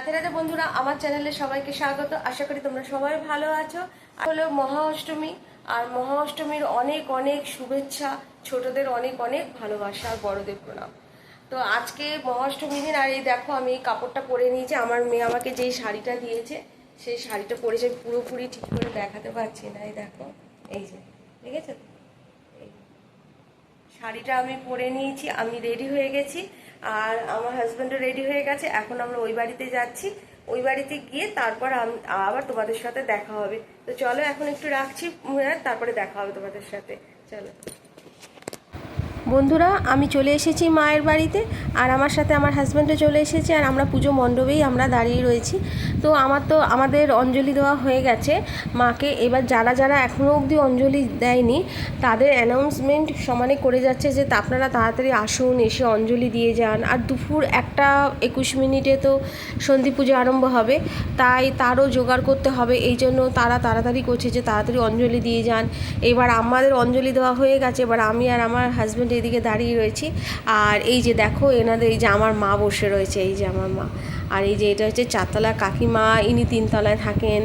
রাতে রাতে বন্ধুরা, আমার চ্যানেলে সবাইকে স্বাগত। আশা করি তোমরা সবাই ভালো আছো। হলো মহা অষ্টমী আর মহা অষ্টমীর অনেক অনেক শুভেচ্ছা, ছোটদের অনেক অনেক ভালোবাসা আর বড়দের প্রণাম। তো আজকে মহা অষ্টমীর দিন, আর এই দেখো, আমি এই কাপড়টা পরে নিয়েছি। আমার মেয়ে আমাকে যেই শাড়িটা দিয়েছে, সেই শাড়িটা পরেছে পুরোপুরি ঠিক করে দেখাতে পারছি না, এই দেখো, এই যে তো? এই। শাড়িটা আমি পরে নিয়েছি, আমি রেডি হয়ে গেছি। আর আমার হাজব্যান্ডও রেডি হয়ে গেছে এখন আমরা ওই বাড়িতে যাচ্ছি। ওই বাড়িতে গিয়ে তারপর আবার তোমাদের সাথে দেখা হবে। তো চলো এখন একটু রাখছি উম, তারপরে দেখা হবে তোমাদের সাথে। চলো। বন্ধুরা, আমি চলে এসেছি মায়ের বাড়িতে আর আমার সাথে আমার হাজব্যান্ডও চলে এসেছে আর আমরা পুজো মণ্ডপেই আমরা দাঁড়িয়ে রয়েছি। তো আমার তো, আমাদের অঞ্জলি দেওয়া হয়ে গেছে। মাকে এবার যারা যারা এখনও অবধি অঞ্জলি দেয়নি, তাদের অ্যানাউন্সমেন্ট সমানে করে যাচ্ছে যে আপনারা তাড়াতাড়ি আসুন, এসে অঞ্জলি দিয়ে যান। আর দুপুর একটা একুশ মিনিটে তো সন্ধি পুজো আরম্ভ হবে, তাই তারও জোগাড় করতে হবে। এই জন্য তারা তাড়াতাড়ি করছে যে, তাড়াতাড়ি অঞ্জলি দিয়ে যান। এবার আমাদের অঞ্জলি দেওয়া হয়ে গেছে। এবার আমি আর আমার হাজব্যান্ড এদিকে দাঁড়িয়ে রয়েছি। আর এই যে দেখো, এনাদের এই যে আমার মা বসে রয়েছে, এই যে আমার মা। আর এই যে এটা হচ্ছে চারতলা কাকিমা, ইনি তিনতলায় থাকেন।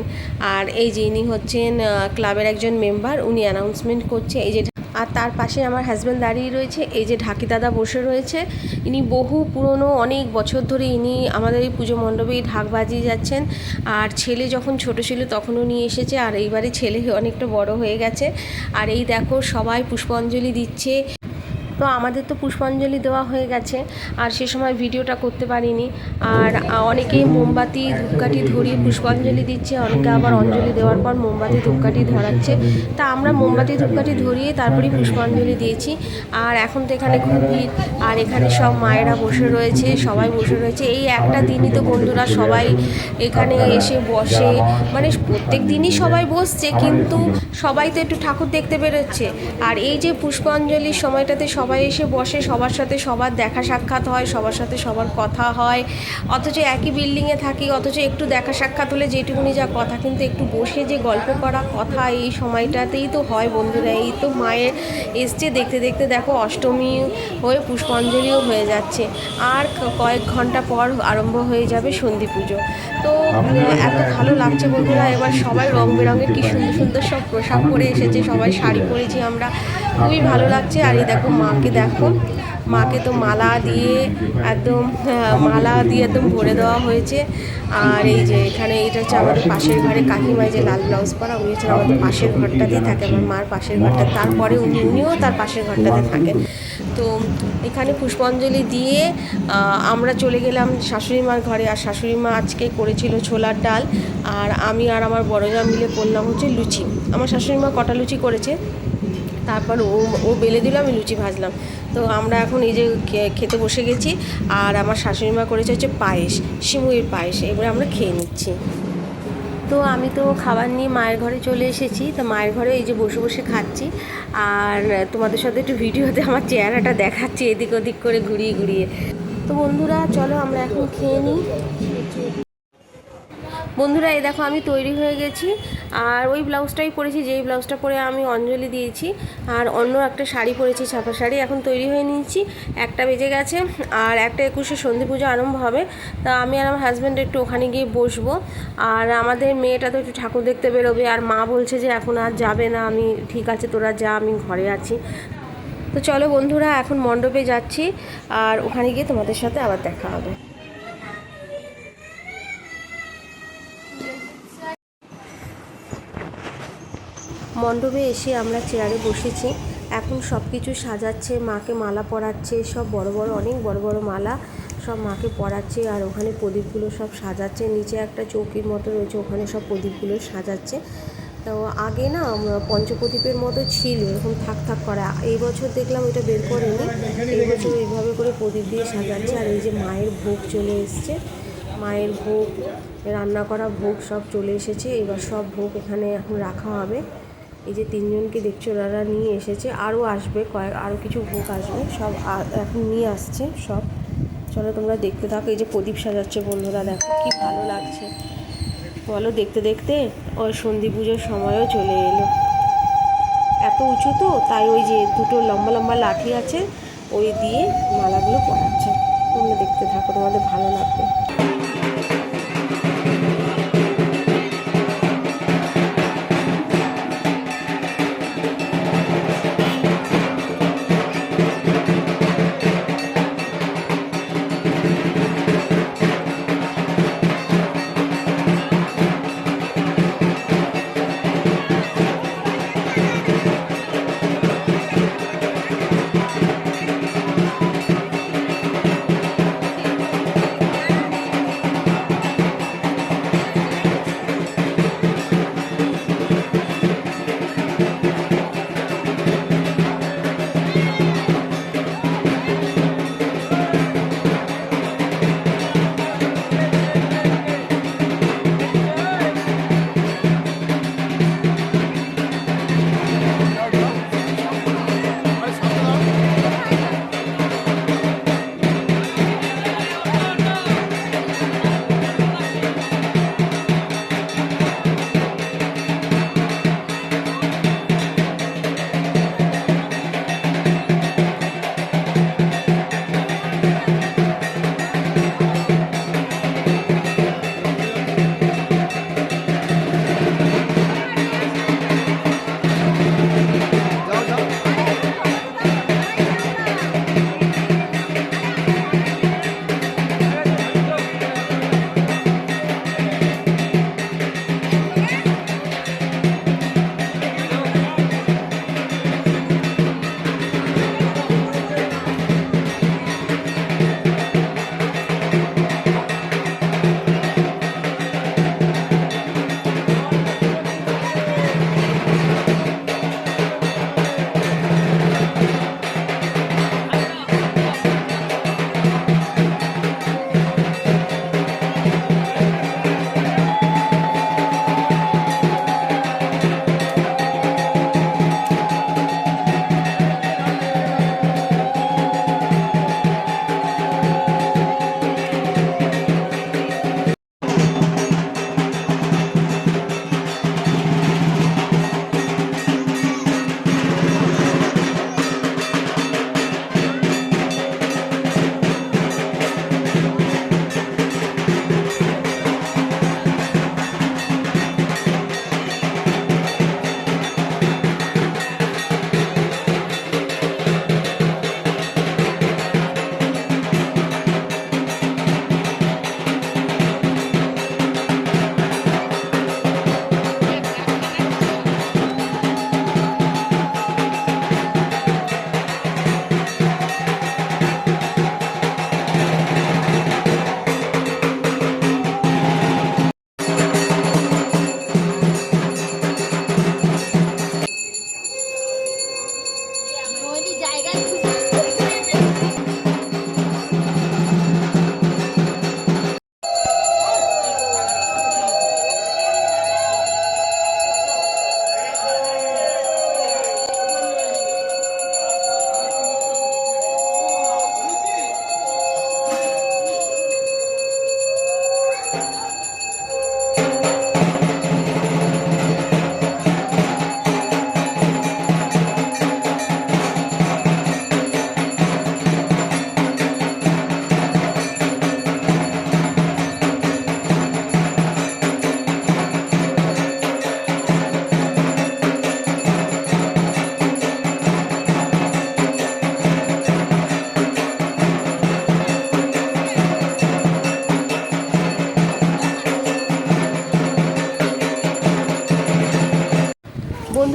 আর এই যে ইনি হচ্ছেন ক্লাবের একজন মেম্বার, উনি অ্যানাউন্সমেন্ট করছে। এই যে আর তার পাশে আমার হাজব্যান্ড দাঁড়িয়ে রয়েছে। এই যে ঢাকি দাদা বসে রয়েছে। ইনি বহু পুরনো, অনেক বছর ধরে ইনি আমাদের এই পুজো মণ্ডপেই ঢাক বাজিয়ে যাচ্ছেন। আর ছেলে যখন ছোট ছিল, তখনও নিয়ে এসেছে। আর এইবারে ছেলে অনেকটা বড় হয়ে গেছে। আর এই দেখো, সবাই পুষ্পাঞ্জলি দিচ্ছে। তো আমাদের তো পুষ্পাঞ্জলি দেওয়া হয়ে গেছে, আর সে সময় ভিডিওটা করতে পারিনি। আর অনেকেই মোমবাতি ধূপকাঠি ধরিয়ে পুষ্পাঞ্জলি দিচ্ছে, অনেকে আবার অঞ্জলি দেওয়ার পর মোমবাতি ধূপকাঠি ধরাচ্ছে। তা আমরা মোমবাতি ধূপকাঠি ধরিয়ে তারপরেই পুষ্পাঞ্জলি দিয়েছি। আর এখন তো এখানে খুব আর এখানে সব মায়েরা বসে রয়েছে, সবাই বসে রয়েছে। এই একটা দিনই তো বন্ধুরা সবাই এখানে এসে বসে মানে প্রত্যেক দিনই সবাই বসছে, কিন্তু সবাই তো একটু ঠাকুর দেখতে বেরোচ্ছে। আর এই যে পুষ্পাঞ্জলির সময়টাতে সবাই এসে বসে সবার সাথে সবার দেখা সাক্ষাৎ হয় সবার সাথে সবার কথা হয়। অথচ একই বিল্ডিংয়ে থাকি অথচ একটু দেখা সাক্ষাৎ হলে যেটুকুনি যা কথা কিন্তু একটু বসে যে গল্প করা কথা এই সময়টাতেই তো হয় বন্ধুরা। এই তো মায়ের এসছে দেখতে দেখতে দেখো অষ্টমী হয়ে পুষ্পাঞ্জলিও হয়ে যাচ্ছে। আর কয়েক ঘণ্টা পর আরম্ভ হয়ে যাবে সন্ধি পুজো। তো এত ভালো লাগছে বন্ধুরা এবার সবাই রং বেরঙের কি সুন্দর সুন্দর সব পোশাক পরে এসেছে সবাই শাড়ি পরেছি আমরা। খুবই ভালো লাগছে। আর এই দেখো, মাকে দেখো। মাকে তো মালা দিয়ে একদম মালা দিয়ে একদম ভরে দেওয়া হয়েছে। আর এই যে এখানে এটা হচ্ছে আমাদের পাশের ঘরে কাকিমাই যে লাল ব্লাউজ পরা, উনি হচ্ছে আমাদের পাশের ঘরটাতেই থাকে। আমার মার পাশের ঘরটা। তারপরে উনি, উনিও তার পাশের ঘরটাতে থাকেন তো এখানে পুষ্পাঞ্জলি দিয়ে আমরা চলে গেলাম শাশুড়ি মার ঘরে। আর শাশুড়ি মা আজকে করেছিল ছোলার ডাল। আর আমি আর আমার বড়জা মিলে করলাম হচ্ছে লুচি। আমার শাশুড়ি মা কটা লুচি করেছে? তারপর ও ও বেলে দিল, আমি লুচি ভাজলাম। তো আমরা এখন এই যে খেতে বসে গেছি, আর আমার শাশুড়ি মা করেছে হচ্ছে পায়েস সিমুইয়ের পায়েস, এবারে আমরা খেয়ে নিচ্ছি। তো আমি তো খাবার নিয়ে মায়ের ঘরে চলে এসেছি, তো মায়ের ঘরে এই যে বসে বসে খাচ্ছি, আর তোমাদের সাথে একটু ভিডিওতে আমার চেহারাটা দেখাচ্ছি, এদিক ওদিক করে ঘুরিয়ে ঘুরিয়ে। তো বন্ধুরা, চলো আমরা এখন খেয়ে নিই। বন্ধুরা, এই দেখো আমি তৈরি হয়ে গেছি, আর ওই ব্লাউজটাই পরেছি, যেই ব্লাউজটা পরে আমি অঞ্জলি দিয়েছি, আর অন্য একটা শাড়ি পরেছি, ছাপা শাড়ি, এখন তৈরি হয়ে নিয়েছি, একটা বেজে গেছে, আর একটা একুশে সন্ধি পুজো আরম্ভ হবে, তা আমি আর আমার হাজব্যান্ড একটু ওখানে গিয়ে বসবো, আর আমাদের মেয়েটা তো একটু ঠাকুর দেখতে বেরোবে, আর মা বলছে যে এখন আর যাবে না, আমি ঠিক আছে, তোরা যা, আমি ঘরে আছি। তো চলো বন্ধুরা, এখন মণ্ডপে যাচ্ছি, আর ওখানে গিয়ে তোমাদের সাথে আবার দেখা হবে। মণ্ডপে এসে আমরা চেয়ারে বসেছি। এখন সব কিছু সাজাচ্ছে, মাকে মালা পরাচ্ছে, সব বড় বড়, অনেক বড় বড় মালা সব মাকে পরাচ্ছে আর ওখানে প্রদীপগুলো সব সাজাচ্ছে। নিচে একটা চৌকির মতো রয়েছে, ওখানে সব প্রদীপগুলো সাজাচ্ছে। তো আগে না পঞ্চপ্রদীপের মতো ছিল, এরকম থাক থাক করা। এই বছর দেখলাম এটা বের করে করেনি। এই বছর এইভাবে করে প্রদীপ দিয়ে সাজাচ্ছে আর এই যে মায়ের ভোগ চলে এসছে। মায়ের ভোগ, রান্না করা ভোগ সব চলে এসেছে। এবার সব ভোগ এখানে এখন রাখা হবে। এই যে তিনজনকে দেখছ ওরা নিয়ে এসেছে। আরও আসবে, কয়েক, আরও কিছু ভোগ আসবে। সব এখন নিয়ে আসছে সব। চলো তোমরা দেখতে থাকো। এই যে প্রদীপ সাজাচ্ছে বন্ধুরা, দেখো কি ভালো লাগছে। বলো দেখতে দেখতে, ওই সন্ধি পুজোর সময়ও চলে এলো। এত উঁচু তো, তাই ওই যে দুটো লম্বা লম্বা লাঠি আছে, ওই দিয়ে মালাগুলো পরাচ্ছে। তোমরা দেখতে থাকো, তোমাদের ভালো লাগবে।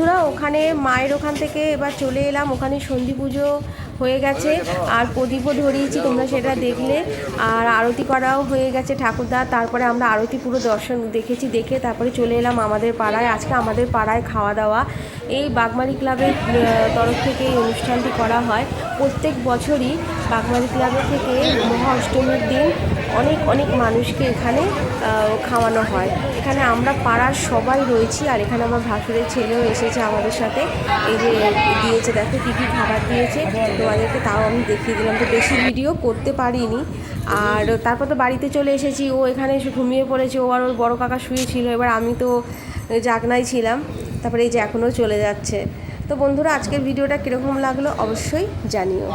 বন্ধুরা, ওখানে মায়ের ওখান থেকে এবার চলে এলাম। ওখানে সন্ধি পুজো হয়ে গেছে। আর প্রদীপও ধরিয়েছি, তোমরা সেটা দেখলে। আর আরতি করাও হয়ে গেছে ঠাকুরদা। তারপরে আমরা আরতি পুরো দর্শন দেখেছি, দেখে তারপরে চলে এলাম আমাদের পাড়ায়। আজকে আমাদের পাড়ায় খাওয়া দাওয়া। এই বাগমারি ক্লাবের তরফ থেকে এই অনুষ্ঠানটি করা হয়। প্রত্যেক বছরই বাগমারি ক্লাবের থেকে মহা অষ্টমীর দিন অনেক অনেক মানুষকে এখানে খাওয়ানো হয়। এখানে আমরা পাড়ার সবাই রয়েছি আর এখানে আমার ভাসুরের ছেলেও এসেছে আমাদের সাথে। এই যে দিয়েছে, দেখো কী কী খাবার দিয়েছে। তোমাদেরকে তাও আমি দেখিয়ে দিলাম। তো বেশি ভিডিও করতে পারিনি। আর তারপর তো বাড়িতে চলে এসেছি। ও এখানে এসে ঘুমিয়ে পড়েছে। ও আর ওর বড় কাকা শুয়েছিল এবার আমি তো জাগনাই ছিলাম। তারপরে এই যে এখনও চলে যাচ্ছে। তো বন্ধুরা, আজকের ভিডিওটা কীরকম লাগল অবশ্যই জানিও।